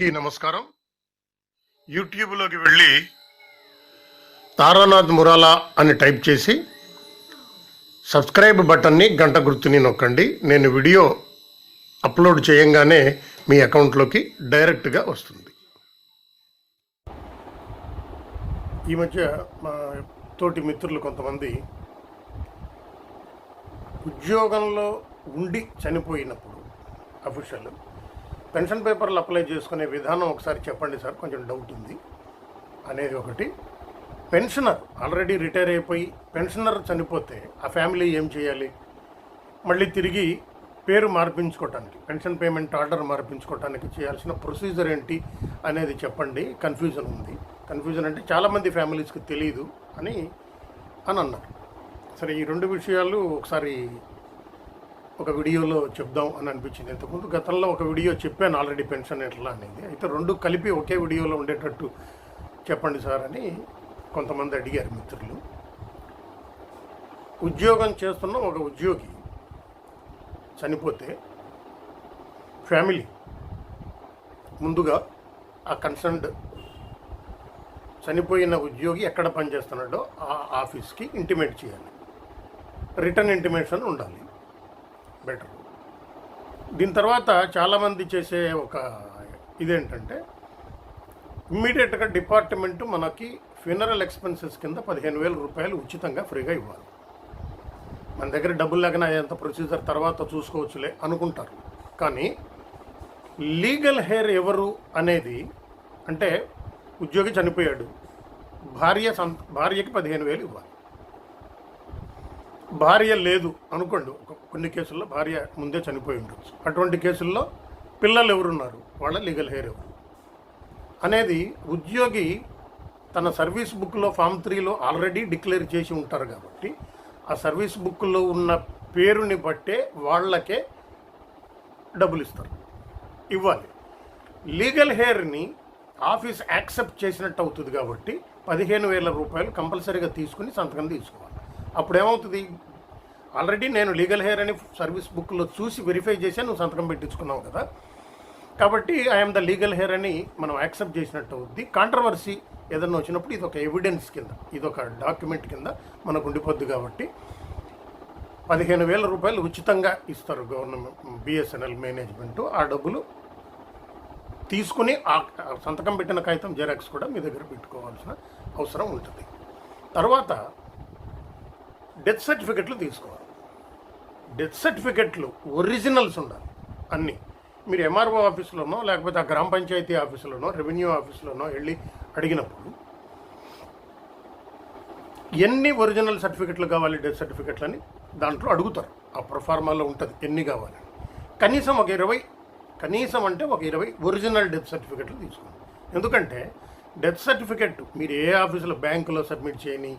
అందరికీ నమస్కారం. యూట్యూబ్లోకి వెళ్ళి తారానాథ్ మురాలా అని టైప్ చేసి సబ్స్క్రైబ్ బటన్ని గంట గుర్తుని నొక్కండి. నేను వీడియో అప్లోడ్ చేయంగానే మీ అకౌంట్లోకి డైరెక్ట్గా వస్తుంది. ఈ మధ్య మా తోటి మిత్రులు కొంతమంది ఉద్యోగంలో ఉండి చనిపోయినప్పుడు అఫీషియల్ పెన్షన్ పేపర్లు అప్లై చేసుకునే విధానం ఒకసారి చెప్పండి సార్ కొంచెం డౌట్ ఉంది. అనేది ఒకటి. పెన్షనర్ ఆల్రెడీ రిటైర్ అయిపోయి పెన్షనర్ చనిపోతే ఆ ఫ్యామిలీ ఏం చేయాలి? మళ్ళీ తిరిగి పేరు మార్పించుకోవటానికి పెన్షన్ పేమెంట్ ఆర్డర్ మార్పించుకోవటానికి చేయాల్సిన ప్రొసీజర్ ఏంటి అనేది చెప్పండి. కన్ఫ్యూజన్ ఉంది. కన్ఫ్యూజన్ అంటే చాలామంది ఫ్యామిలీస్కి తెలియదు అని అని అన్నారు. సరే ఈ రెండు విషయాలు ఒకసారి ఒక వీడియోలో చెప్దాం అని అనిపించింది. ఇంతకుముందు గతంలో ఒక వీడియో చెప్పాను ఆల్రెడీ పెన్షన్ ఎట్లా అనేది. అయితే రెండు కలిపి ఒకే వీడియోలో ఉండేటట్టు చెప్పండి సార్ అని కొంతమంది అడిగారు మిత్రులు. ఉద్యోగం చేస్తున్న ఒక ఉద్యోగి చనిపోతే ఫ్యామిలీ ముందుగా ఆ కన్సర్న్డ్ చనిపోయిన ఉద్యోగి ఎక్కడ పనిచేస్తున్నాడో ఆ ఆఫీస్కి ఇంటిమేట్ చేయాలి. రిటర్న్ ఇంటిమేషన్ ఉండాలి. బెటర్ దీని తర్వాత చాలామంది చేసే ఒక ఇదేంటంటే ఇమ్మీడియట్గా డిపార్ట్మెంట్ మనకి ఫ్యూనరల్ ఎక్స్పెన్సెస్ కింద పదిహేను వేల రూపాయలు ఉచితంగా ఫ్రీగా ఇవ్వాలి. మన దగ్గర డబ్బులు లేకనా ఎంత ప్రొసీజర్ తర్వాత చూసుకోవచ్చులే అనుకుంటారు. కానీ లీగల్ హెయిర్ ఎవరు అనేది అంటే ఉద్యోగి చనిపోయాడు భార్య సంత భార్యకి పదిహేను వేలు ఇవ్వాలి. భార్య లేదు అనుకోండి. కొన్ని కేసుల్లో భార్య ముందే చనిపోయి ఉండొచ్చు. అటువంటి కేసుల్లో పిల్లలు ఎవరున్నారు? వాళ్ళ లీగల్ హెయిర్ ఎవరు? అనేది ఉద్యోగి తన సర్వీస్ బుక్లో ఫామ్ త్రీలో ఆల్రెడీ డిక్లేర్ చేసి ఉంటారు కాబట్టి ఆ సర్వీస్ బుక్లో ఉన్న పేరుని బట్టే వాళ్ళకే డబ్బులు ఇస్తారు. ఇవ్వాలి. లీగల్ హెయిర్ని ఆఫీస్ యాక్సెప్ట్ చేసినట్టు అవుతుంది కాబట్టి పదిహేను వేల రూపాయలు కంపల్సరీగా తీసుకుని సంతకం తీసుకోవాలి. అప్పుడు ఏమవుతుంది ఆల్రెడీ నేను లీగల్ హెయిర్ అని సర్వీస్ బుక్లో చూసి వెరిఫై చేసి నువ్వు సంతకం పెట్టించుకున్నావు కదా. కాబట్టి ఐఎమ్ ద లీగల్ హెయిర్ అని మనం యాక్సెప్ట్ చేసినట్టు అవుద్ది. కాంట్రవర్సీ ఏదన్నా వచ్చినప్పుడు ఇది ఒక ఎవిడెన్స్ కింద ఇది ఒక డాక్యుమెంట్ కింద మనకు ఉండిపోద్ది కాబట్టి పదిహేను వేల రూపాయలు ఉచితంగా ఇస్తారు గవర్నమెంట్ బిఎస్ఎన్ఎల్ మేనేజ్మెంట్ ఆ డబ్బులు తీసుకుని ఆ సంతకం పెట్టిన కాగితం జెరాక్స్ కూడా మీ దగ్గర పెట్టుకోవాల్సిన అవసరం ఉంటుంది. తర్వాత డెత్ సర్టిఫికెట్లు తీసుకోవాలి. డెత్ సర్టిఫికెట్లు ఒరిజినల్స్ ఉండాలి అన్నీ. మీరు ఎంఆర్ఓ ఆఫీసులోనో లేకపోతే ఆ గ్రామ పంచాయతీ ఆఫీసులోనో రెవెన్యూ ఆఫీసులోనో వెళ్ళి అడిగినప్పుడు ఎన్ని ఒరిజినల్ సర్టిఫికెట్లు కావాలి డెత్ సర్టిఫికెట్లు అని దాంట్లో అడుగుతారు. ఆ ప్రొఫార్మాలో ఉంటుంది ఎన్ని కావాలి కనీసం ఒక ఇరవై కనీసం అంటే ఒక ఇరవై ఒరిజినల్ డెత్ సర్టిఫికెట్లు తీసుకోండి. ఎందుకంటే డెత్ సర్టిఫికెట్ మీరు ఏ ఆఫీసులో బ్యాంకులో సబ్మిట్ చేయని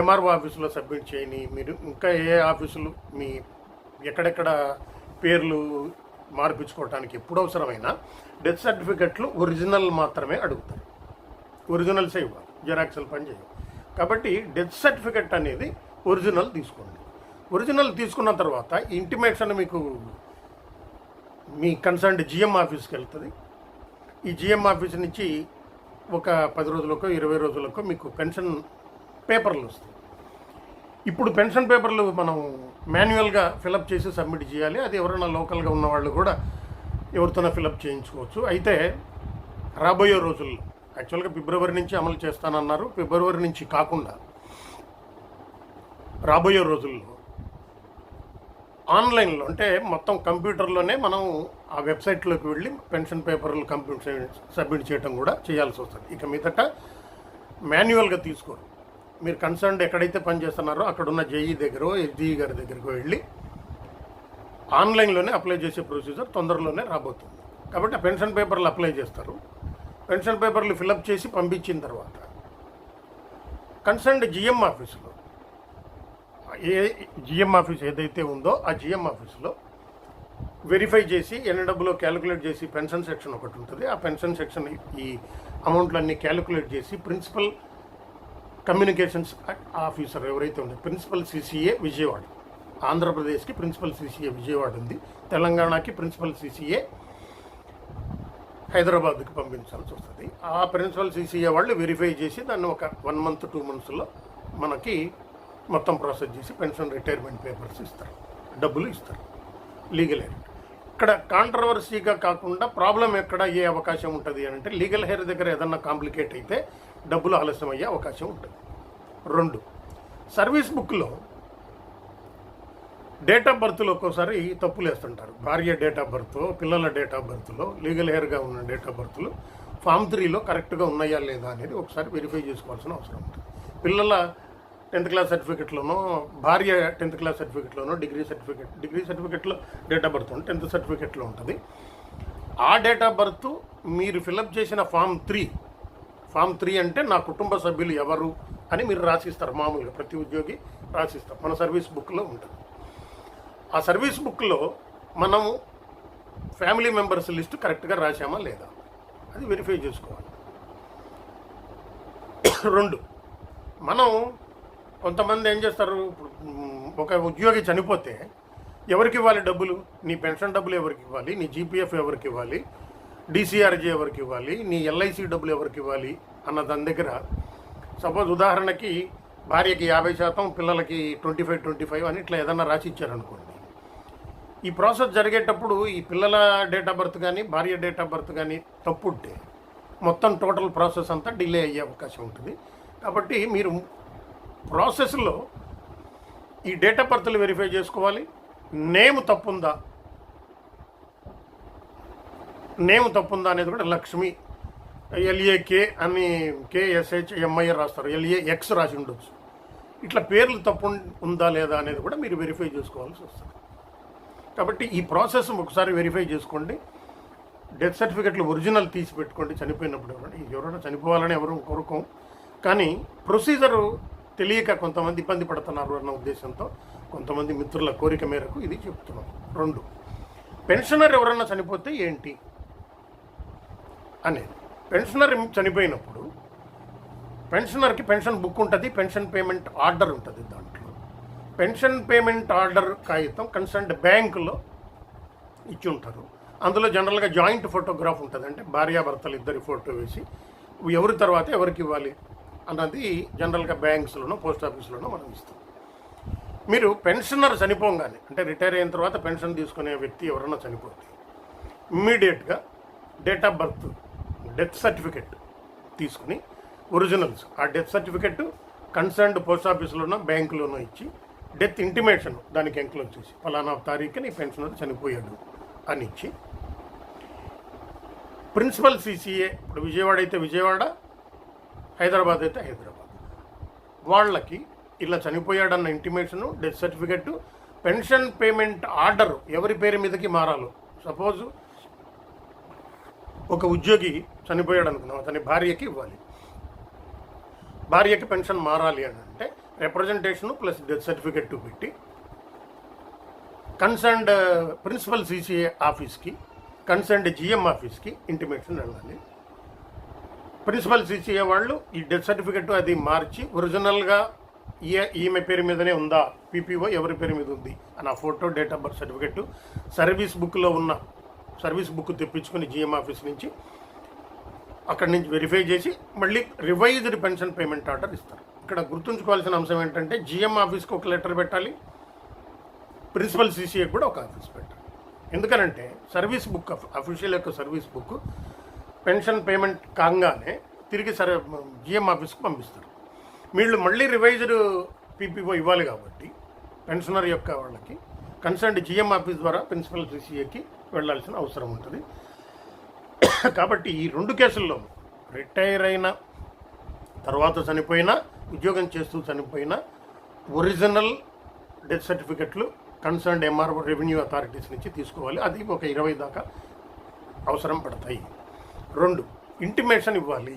ఎంఆర్ఓ ఆఫీసులో సబ్మిట్ చేయని మీరు ఇంకా ఏ ఆఫీసులు మీ ఎక్కడెక్కడ పేర్లు మార్పించుకోవటానికి ఎప్పుడు అవసరమైనా డెత్ సర్టిఫికెట్లు ఒరిజినల్ మాత్రమే అడుగుతారు. ఒరిజినల్సే ఇవ్వాలి. జెరాక్స్లు పని చేయవు కాబట్టి డెత్ సర్టిఫికెట్ అనేది ఒరిజినల్ తీసుకోండి. ఒరిజినల్ తీసుకున్న తర్వాత ఇంటిమేషన్ మీకు మీ కన్సర్న్డ్ జిఎం ఆఫీస్కి వెళ్తుంది. ఈ జిఎం ఆఫీస్ నుంచి ఒక పది రోజులకో ఇరవై రోజులకో మీకు పెన్షన్ పేపర్లు వస్తాయి. ఇప్పుడు పెన్షన్ పేపర్లు మనం మాన్యువల్గా ఫిలప్ చేసి సబ్మిట్ చేయాలి. అది ఎవరైనా లోకల్గా ఉన్న వాళ్ళు కూడా ఎవరితోనో ఫిలప్ చేయించుకోవచ్చు. అయితే రాబోయే రోజుల్లో యాక్చువల్గా ఫిబ్రవరి నుంచి అమలు చేస్తానన్నారు. ఫిబ్రవరి నుంచి కాకుండా రాబోయే రోజుల్లో ఆన్లైన్లో అంటే మొత్తం కంప్యూటర్లోనే మనం ఆ వెబ్సైట్లోకి వెళ్ళి పెన్షన్ పేపర్లు కంప్యూటర్ సబ్మిట్ చేయడం కూడా చేయాల్సి వస్తుంది. ఇక మీదట మాన్యువల్గా తీసుకోరు. మీరు కన్సర్న్డ్ ఎక్కడైతే పనిచేస్తున్నారో అక్కడ ఉన్న జేఈ దగ్గర ఎస్డిఈ గారి దగ్గరకు వెళ్ళి ఆన్లైన్లోనే అప్లై చేసే ప్రొసీజర్ తొందరలోనే రాబోతుంది. కాబట్టి ఆ పెన్షన్ పేపర్లు అప్లై చేస్తారు. పెన్షన్ పేపర్లు ఫిలప్ చేసి పంపించిన తర్వాత కన్సర్న్డ్ జిఎం ఆఫీసులో ఏ జిఎం ఆఫీస్ ఏదైతే ఉందో ఆ జిఎం ఆఫీసులో వెరిఫై చేసి ఎన్డబ్ల్యూలో క్యాలిక్యులేట్ చేసి పెన్షన్ సెక్షన్ ఒకటి ఉంటుంది. ఆ పెన్షన్ సెక్షన్ ఈ అమౌంట్లన్నీ క్యాలిక్యులేట్ చేసి ప్రిన్సిపల్ కమ్యూనికేషన్స్ ఆఫీసర్ ఎవరైతే ఉందో ప్రిన్సిపల్ సిసిఏ విజయవాడ. ఆంధ్రప్రదేశ్కి ప్రిన్సిపల్ సిసిఏ విజయవాడ ఉంది. తెలంగాణకి ప్రిన్సిపల్ సిసిఏ హైదరాబాద్కి పంపించాల్సి వస్తుంది. ఆ ప్రిన్సిపల్ సీసీఏ వాళ్ళు వెరిఫై చేసి దాన్ని ఒక వన్ మంత్ టూ మంత్స్లో మనకి మొత్తం ప్రాసెస్ చేసి పెన్షన్ రిటైర్మెంట్ పేపర్స్ ఇస్తారు. డబ్బులు ఇస్తారు. లీగల్ ఎయిడ్ ఇక్కడ కాంట్రవర్సీగా కాకుండా ప్రాబ్లం ఎక్కడ అయ్యే అవకాశం ఉంటుంది అని అంటే లీగల్ హెయిర్ దగ్గర ఏదన్నా కాంప్లికేట్ అయితే డబ్బులు ఆలస్యం అయ్యే అవకాశం ఉంటుంది. రెండు సర్వీస్ బుక్లో డేట్ ఆఫ్ బర్త్లో ఒక్కోసారి తప్పులు వేస్తుంటారు. భార్య డేట్ ఆఫ్ బర్త్ పిల్లల డేట్ ఆఫ్ బర్త్లో లీగల్ హెయిర్గా ఉన్న డేట్ ఆఫ్ బర్త్లు ఫామ్ త్రీలో కరెక్ట్గా ఉన్నాయా లేదా అనేది ఒకసారి వెరిఫై చేసుకోవాల్సిన అవసరం ఉంటుంది. పిల్లల టెన్త్ క్లాస్ సర్టిఫికెట్లోనో భార్య టెన్త్ క్లాస్ సర్టిఫికెట్లోనో డిగ్రీ సర్టిఫికెట్ డిగ్రీ సర్టిఫికెట్లో డేట్ ఆఫ్ బర్త్ ఉంటుంది టెన్త్ సర్టిఫికెట్లో ఉంటుంది. ఆ డేట్ ఆఫ్ బర్త్ మీరు ఫిలప్ చేసిన ఫామ్ త్రీ ఫామ్ త్రీ అంటే నా కుటుంబ సభ్యులు ఎవరు అని మీరు రాసిస్తారు మామూలుగా ప్రతి ఉద్యోగి రాసిస్తారు మన సర్వీస్ బుక్లో ఉంటుంది. ఆ సర్వీస్ బుక్లో మనము ఫ్యామిలీ మెంబర్స్ లిస్ట్ కరెక్ట్గా రాసామా లేదా? అది వెరిఫై చేసుకోవాలి. రెండు మనం కొంతమంది ఏం చేస్తారు? ఇప్పుడు, ఒక ఉద్యోగి చనిపోతే ఎవరికి ఇవ్వాలి డబ్బులు? నీ పెన్షన్ డబ్బులు ఎవరికి ఇవ్వాలి? నీ జీపీఎఫ్ ఎవరికి ఇవ్వాలి? డీసీఆర్జీ ఎవరికి ఇవ్వాలి? నీ ఎల్ఐసి డబ్బులు ఎవరికి ఇవ్వాలి? అన్న దాని దగ్గర సపోజ్ ఉదాహరణకి భార్యకి యాభై శాతం పిల్లలకి ట్వంటీ ఫైవ్ ట్వంటీ ఫైవ్ అని ఇట్లా ఏదన్నా రాసి ఇచ్చారనుకోండి. ఈ ప్రాసెస్ జరిగేటప్పుడు ఈ పిల్లల డేట్ ఆఫ్ బర్త్ కానీ భార్య డేట్ ఆఫ్ బర్త్ కానీ తప్పుంటే మొత్తం టోటల్ ప్రాసెస్ అంతా డిలే అయ్యే అవకాశం ఉంటుంది. కాబట్టి మీరు ప్రాసెస్లో ఈ డేట్ ఆఫ్ బర్త్లు వెరిఫై చేసుకోవాలి. నేమ్ తప్పుందా? నేమ్ తప్పుందా అనేది కూడా లక్ష్మి ఎల్ఏకే అని కేఎస్హెచ్ ఎంఐఆర్ రాస్తారు. ఎల్ఏ ఎక్స్ రాసి ఉండొచ్చు. ఇట్లా పేర్లు తప్పు ఉందా లేదా అనేది కూడా మీరు వెరిఫై చేసుకోవాల్సి వస్తుంది. కాబట్టి ఈ ప్రాసెస్ ఒకసారి వెరిఫై చేసుకోండి. డెత్ సర్టిఫికెట్లు ఒరిజినల్ తీసి పెట్టుకోండి. చనిపోయినప్పుడు ఎవరైనా ఎవరైనా చనిపోవాలని ఎవరు కోరుకోం. కానీ ప్రొసీజరు తెలియక కొంతమంది ఇబ్బంది పడుతున్నారు అన్న ఉద్దేశంతో కొంతమంది మిత్రుల కోరిక మేరకు ఇది చెప్తున్నాం. రెండు పెన్షనర్ ఎవరన్నా చనిపోతే ఏంటి? అనేది. పెన్షనర్ చనిపోయినప్పుడు పెన్షనర్కి పెన్షన్ బుక్ ఉంటుంది పెన్షన్ పేమెంట్ ఆర్డర్ ఉంటుంది దాంట్లో. పెన్షన్ పేమెంట్ ఆర్డర్ కాగితం కన్సర్న్డ్ బ్యాంకులో ఇచ్చి ఉంటారు. అందులో జనరల్గా జాయింట్ ఫోటోగ్రాఫ్ ఉంటుంది. అంటే భార్యాభర్తలు ఇద్దరి ఫోటో వేసి ఎవరి తర్వాత ఎవరికి ఇవ్వాలి? అన్నది జనరల్గా బ్యాంక్స్లోనో పోస్ట్ ఆఫీస్లోనో మనం ఇస్తాం. మీరు పెన్షనర్ చనిపోగానే అంటే రిటైర్ అయిన తర్వాత పెన్షన్ తీసుకునే వ్యక్తి ఎవరన్నా చనిపోతే ఇమ్మీడియట్గా date of birth death certificate తీసుకుని ఒరిజినల్స్ ఆ డెత్ సర్టిఫికెట్ కన్సర్న్డ్ పోస్ట్ ఆఫీస్లోనో బ్యాంకులోనో ఇచ్చి డెత్ ఇంటిమేషన్ దానికి ఎంక్లోజ్ చేసి ఫలానా తారీఖుని పెన్షనర్ చనిపోయాడు అని ఇచ్చి ప్రిన్సిపల్ సీసీఏ ఇప్పుడు విజయవాడ అయితే విజయవాడ హైదరాబాద్ అయితే హైదరాబాద్. వాళ్ళకి ఇలా చనిపోయాడన్న intimation death certificate pension payment order ఎవరి పేరు మీదకి మారాలో. సపోజు ఒక ఉద్యోగి చనిపోయాడు అనుకున్నాం అతని భార్యకి ఇవ్వాలి. భార్యకి పెన్షన్ మారాలి అని అంటే రిప్రజెంటేషను ప్లస్ డెత్ సర్టిఫికెట్ పెట్టి కన్సర్న్డ్ ప్రిన్సిపల్ సీసీఏ ఆఫీస్కి కన్సర్న్డ్ జిఎం ఆఫీస్కి ఇంటిమేషన్ వెళ్ళాలి. ప్రిన్సిపల్ సీసీఏ వాళ్ళు ఈ డెత్ సర్టిఫికెట్ అది మార్చి ఒరిజినల్గా ఏ ఈమె పేరు మీదనే ఉందా? పీపీఓ ఎవరి పేరు మీద ఉంది? అని ఆ photo date of birth certificate service బుక్లో ఉన్న సర్వీస్ బుక్ తెప్పించుకుని జిఎం ఆఫీస్ నుంచి అక్కడి నుంచి వెరిఫై చేసి మళ్ళీ రివైజ్డ్ పెన్షన్ పేమెంట్ ఆర్డర్ ఇస్తారు. ఇక్కడ గుర్తుంచుకోవాల్సిన అంశం ఏంటంటే జిఎం ఆఫీస్కి ఒక లెటర్ పెట్టాలి ప్రిన్సిపల్ సీసీఏ కూడా ఒక ఆఫీస్ పెట్టాలి. ఎందుకనంటే సర్వీస్ బుక్ అఫీషియల్ యొక్క సర్వీస్ బుక్ పెన్షన్ పేమెంట్ కాగానే తిరిగి సరే జిఎం ఆఫీస్కి పంపిస్తారు. వీళ్ళు మళ్ళీ రివైజ్డ్ పీపీఓ ఇవ్వాలి కాబట్టి పెన్షనర్ యొక్క వాళ్ళకి కన్సర్న్డ్ జిఎం ఆఫీస్ ద్వారా ప్రిన్సిపల్ సీసీఏకి వెళ్ళాల్సిన అవసరం ఉంటుంది. కాబట్టి ఈ రెండు కేసుల్లో రిటైర్ అయిన తర్వాత చనిపోయినా ఉద్యోగం చేస్తూ చనిపోయిన ఒరిజినల్ డెత్ సర్టిఫికెట్లు కన్సర్న్డ్ ఎంఆర్ఓ రెవెన్యూ అథారిటీస్ నుంచి తీసుకోవాలి. అది ఒక ఇరవై దాకా అవసరం పడతాయి. రెండు ఇంటిమేషన్ ఇవ్వాలి.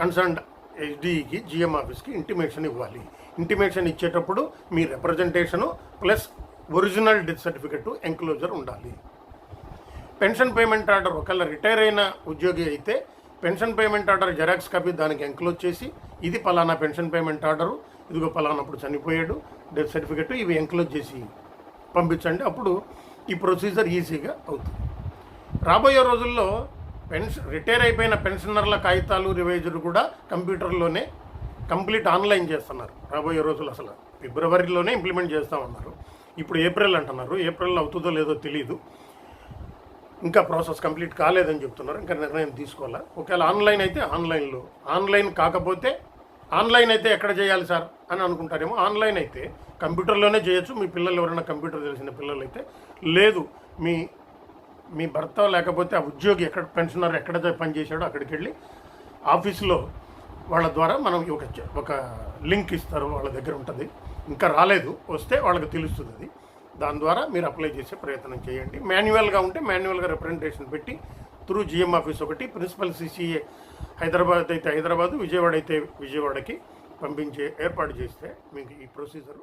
కన్సర్న్డ్ హెచ్డిఈకి జిఎం ఆఫీస్కి ఇంటిమేషన్ ఇవ్వాలి. ఇంటిమేషన్ ఇచ్చేటప్పుడు మీ representation plus original death certificate enclosure ఉండాలి. పెన్షన్ పేమెంట్ ఆర్డర్ ఒకవేళ రిటైర్ అయిన ఉద్యోగి అయితే pension payment order xerox copy దానికి ఎంక్లోజ్ చేసి ఇది పలానా పెన్షన్ పేమెంట్ ఆర్డరు ఇదిగో పలానప్పుడు చనిపోయాడు డెత్ సర్టిఫికెట్ ఇవి ఎంక్లోజ్ చేసి పంపించండి అప్పుడు ఈ ప్రొసీజర్ ఈజీగా అవుతుంది. రాబోయే రోజుల్లో పెన్షన్ రిటైర్ అయిపోయిన పెన్షనర్ల కాగితాలు రివైజులు కూడా కంప్యూటర్లోనే కంప్లీట్ ఆన్లైన్ చేస్తున్నారు. రాబోయే రోజులు అసలు ఫిబ్రవరిలోనే ఇంప్లిమెంట్ చేస్తామన్నారు. ఇప్పుడు ఏప్రిల్ అంటున్నారు. ఏప్రిల్ అవుతుందో లేదో తెలియదు ఇంకా ప్రాసెస్ కంప్లీట్ కాలేదని చెప్తున్నారు. ఇంకా నిర్ణయం తీసుకోవాలా? ఒకవేళ ఆన్లైన్ అయితే ఆన్లైన్లో. ఆన్లైన్ కాకపోతే ఆన్లైన్ అయితే ఎక్కడ చేయాలి సార్ అని అనుకుంటారేమో. ఆన్లైన్ అయితే కంప్యూటర్లోనే చేయొచ్చు. మీ పిల్లలు ఎవరైనా కంప్యూటర్ తెలిసిన పిల్లలు అయితే లేదు. మీ మీ భర్త లేకపోతే ఆ ఉద్యోగి ఎక్కడ పెన్షనర్ ఎక్కడ పనిచేశాడో అక్కడికి వెళ్ళి ఆఫీస్లో వాళ్ళ ద్వారా మనం ఒక ఒక లింక్ ఇస్తారు వాళ్ళ దగ్గర ఉంటుంది. ఇంకా రాలేదు వస్తే వాళ్ళకి తెలుస్తుంది అది. దాని ద్వారా మీరు అప్లై చేసే ప్రయత్నం చేయండి. మాన్యువల్గా ఉంటే మాన్యువల్గా రిప్రజెంటేషన్ పెట్టి త్రూ జిఎం ఆఫీస్ ఒకటి ప్రిన్సిపల్ సిసిఏ హైదరాబాద్ అయితే హైదరాబాద్ విజయవాడ అయితే విజయవాడకి పంపించే ఏర్పాటు చేస్తే మీకు ఈ ప్రొసీజర్